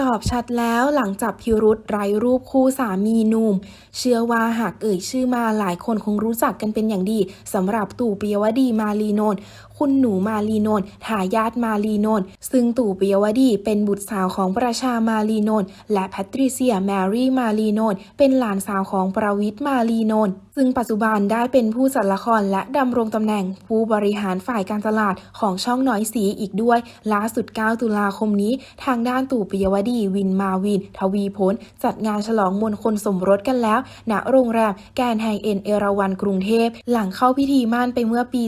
ตอบชัดแล้วหลังจับพิรุษไร้รูปคู่สามีหนุ่ม เชื่อว่าหากเอ่ยชื่อมาหลายคนคงรู้จักกันเป็นอย่างดีสำหรับตู่ปิยวดีมาลีนน์ คุณหนูมาลีโนนท์ทายาทมาลีโนนท์ซึ่งตู่ปิยวดีเป็นบุตรสาวของประชามาลีโนนท์และแพทริเซียแมรี่มาลีโนนท์เป็นหลานสาวของประวิทย์มาลีโนนท์ซึ่งปัจจุบันได้เป็นผู้จัดละครและดำรงตำแหน่งผู้บริหารฝ่ายการตลาดของช่องน้อยสีอีกด้วย ล่าสุด 9 ตุลาคมนี้ ทางด้านตู่ปิยวดีวินมาวิน ทวีพลจัดงานฉลองมงคลสมรสกันแล้วณโรงแรมแกรนด์ไฮเอ็นเอราวันกรุงเทพ หลังเข้าพิธีมั่นไปเมื่อปี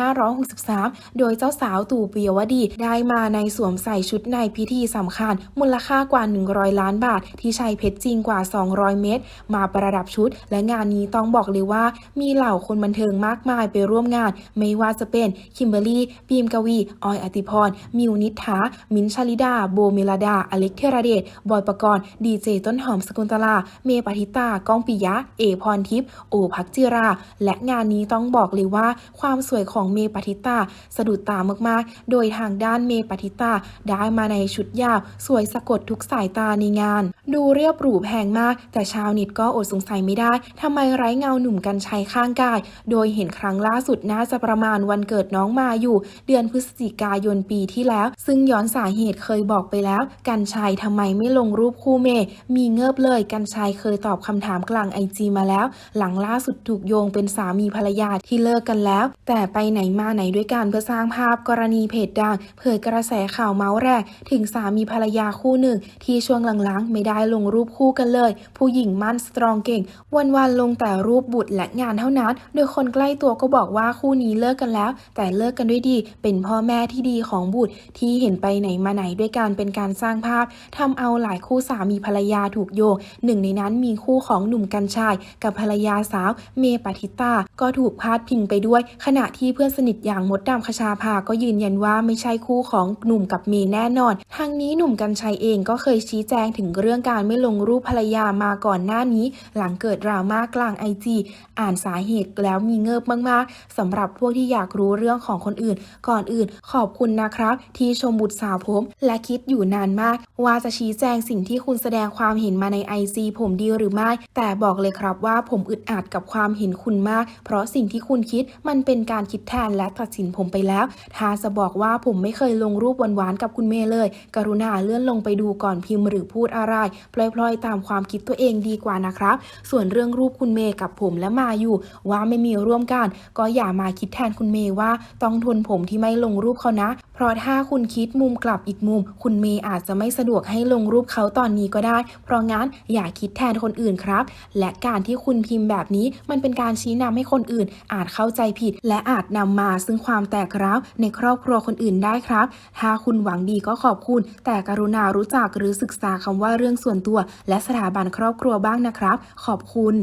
2564 3โดยเจ้าสาวตู่ปิยวดีได้มาในสวมใส่ชุดในพิธีสำคัญ มูลค่ากว่า 100 ล้านบาท ที่ใช้เพชรจริงกว่า 200 เม็ดมาประดับชุด และงานนี้ต้องบอกเลยว่า มีเหล่าคนบันเทิงมากมายไปร่วมงาน ไม่ว่าจะเป็นคิมเบอรี่บีมกวี ออยอติพร มิวนิษฐามินชลิดา โบเมลดา อเล็กเทระเดช บอยปกรณ์ดีเจต้นหอมสกุลตลา เมย์ปฏิตา ก้องปิยะ เอพรทิพย์ โอพักจิรา และงานนี้ต้องบอกเลยว่า ความสวยของเมย์ปฏิตาสะดุดตามากๆ โดยทางด้านเมย์ปฏิตาได้มาในชุดยาว สวยสะกดทุกสายตาในงานดูเรียบหรูแพงมาก แต่ชาวเน็ตก็อดสงสัยไม่ได้ทำไมไร้เงาหนุ่มกันชัยข้างกาย โดยเห็นครั้งล่าสุดน่าจะประมาณวันเกิดน้องมาอยู่ เดือนพฤศจิกายนปีที่แล้ว ซึ่งย้อนสาเหตุเคยบอกไปแล้ว กันชัยทำไมไม่ลงรูปคู่เมย์มีเงิบเลยกันชัยเคยตอบคำถามกลางไอจีมาแล้ว หลังล่าสุดถูกโยงเป็นสามีภรรยาที่เลิกกันแล้ว แต่ไปไหนมาไหนด้วยกันเพื่อสร้างภาพกรณีเพจดังเผยกระแสข่าวเมาส์แรก ถึงสามีภรรยาคู่หนึ่งที่ช่วงหลังๆไม่ได้ลงรูปคู่กันเลย ผู้หญิงมั่นสตรองเก่ง วันๆลงแต่รูปบุตรและงานเท่านั้น โดยคนใกล้ตัวก็บอกว่าคู่นี้เลิกกันแล้ว แต่เลิกกันด้วยดี เป็นพ่อแม่ที่ดีของบุตรที่เห็นไปไหนมาไหนด้วยกันเป็นการสร้างภาพทำเอาหลายคู่สามีภรรยาถูกโยง หนึ่งในนั้นมีคู่ของหนุ่มกัญชัยกับภรรยาสาว เมย์ปฏิตาก็ถูกพาดพิงไปด้วย ขณะที่เพื่อนสนิทอย่างมดดำคชาภาก็ยืนยันว่าไม่ใช่คู่ของหนุ่มกับเมย์แน่นอนทางนี้หนุ่มกัญชัยเองก็เคยชี้แจงถึงเรื่องการไม่ลงรูปภรรยามาก่อนหน้านี้ หลังเกิดดราม่ากลางไอจีอ่านสาเหตุแล้วมีเงิบมากๆสำหรับพวกที่อยากรู้เรื่องของคนอื่น ก่อนอื่นขอบคุณนะครับ ที่ชมบุตรสาวผม และคิดอยู่นานมาก ว่าจะชี้แจงสิ่งที่คุณแสดงความเห็นมาในไอจีผมดีหรือไม่ แต่บอกเลยครับว่าผมอึดอัดกับความเห็นคุณมาก เพราะสิ่งที่คุณคิดมันเป็นการคิดแทนและตัดสินผมไปแล้ว ถ้าจะบอกว่าผมไม่เคยลงรูปหวานๆกับคุณเมย์เลย กรุณาเลื่อนลงไปดูก่อนพิมพ์หรือพูดอะไรพลอยๆ ตามความคิดตัวเองดีกว่านะครับ ส่วนเรื่องรูปคุณเมย์กับผมและมาอยู่ ว่าไม่มีร่วมกัน ก็อย่ามาคิดแทนคุณเมย์ว่า ต้องทนผมที่ไม่ลงรูปเขานะ เพราะถ้าคุณคิดมุมกลับอีกมุม คุณเมย์อาจจะไม่สะดวกให้ลงรูปเขาตอนนี้ก็ได้ เพราะงั้นอย่าคิดแทนคนอื่นครับ และการที่คุณพิมพ์แบบนี้มันเป็นการชี้นำให้คนอื่น อาจเข้าใจผิด และอาจนำมาซึ่งความแตกร้าวในครอบครัวคนอื่นได้ครับ ถ้าคุณหวังดีก็ขอบคุณ แต่กรุณารู้จักหรือศึกษาคำว่าเรื่องส่วนตัว และสถาบันครอบครัวบ้างนะครับ ขอบคุณ